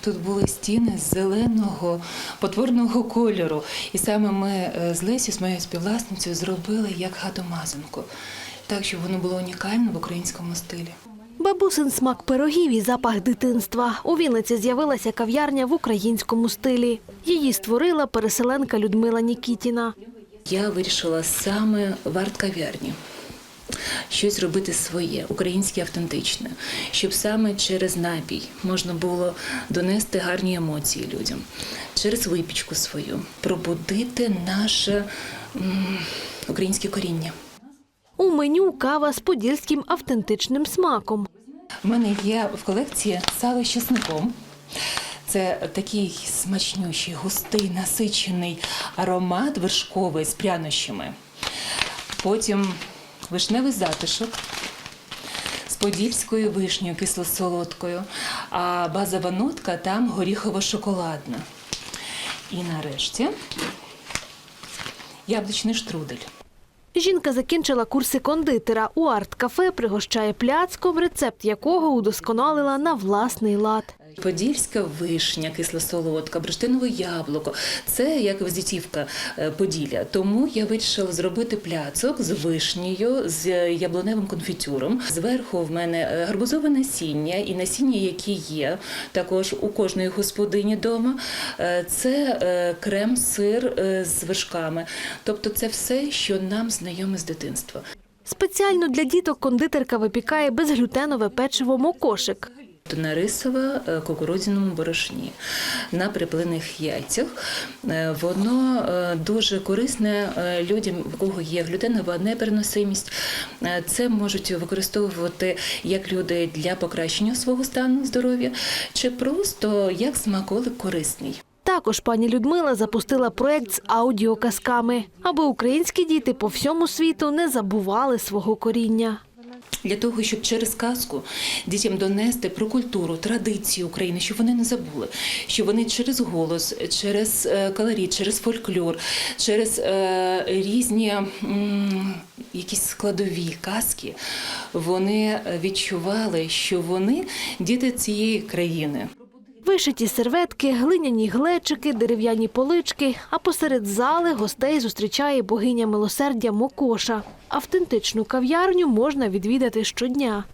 Тут були стіни з зеленого потворного кольору. І саме ми е, з Лесі, з моєю співвласницею, зробили як хату-мазанку, так, щоб воно було унікально в українському стилі. Бабусин смак пирогів і запах дитинства. У Вінниці з'явилася кав'ярня в українському стилі. Її створила переселенка Людмила Нікітіна. Я вирішила саме в арт-кав'ярні щось робити своє, українське автентичне, щоб саме через напій можна було донести гарні емоції людям, через випічку свою, пробудити наше м, українське коріння. У меню кава з подільським автентичним смаком. У мене є в колекції сало з чесником. Це такий смачнющий, густий, насичений аромат вершковий з прянощами. Потім вишневий затишок з подільською вишнею кисло-солодкою, а базова нотка там горіхово-шоколадна. І нарешті яблучний штрудель. Жінка закінчила курси кондитера. У арт-кафе пригощає пляцком, рецепт якого удосконалила на власний лад. Подільська вишня, кисло-солодка, бурштинове яблуко це як візитівка е, Поділля. Тому я вирішила зробити пляцок з вишнею, з яблуневим конфітюром. Зверху в мене е, гарбузове насіння і насіння, які є також у кожної господині вдома. Е, Це крем-сир е, з вершками. Тобто, це все, що нам знайоме з дитинства. Спеціально для діток кондитерка випікає безглютенове печиво мокошик. На рисова е, кукурудзяному борошні, на приплиних яйцях. Е, Воно е, дуже корисне е, людям, у кого є глютенова непереносимість. Це можуть використовувати як люди для покращення свого стану здоров'я, чи просто як смаколик корисний. Також пані Людмила запустила проект з аудіоказками, аби українські діти по всьому світу не забували свого коріння. Для того, щоб через казку дітям донести про культуру, традиції України, щоб вони не забули, що вони через голос, через е, колорит, через фольклор, через е, різні якісь складові казки, вони відчували, що вони діти цієї країни. Вишиті серветки, глиняні глечики, дерев'яні полички, а посеред зали гостей зустрічає богиня милосердя Мокоша. Автентичну кав'ярню можна відвідати щодня.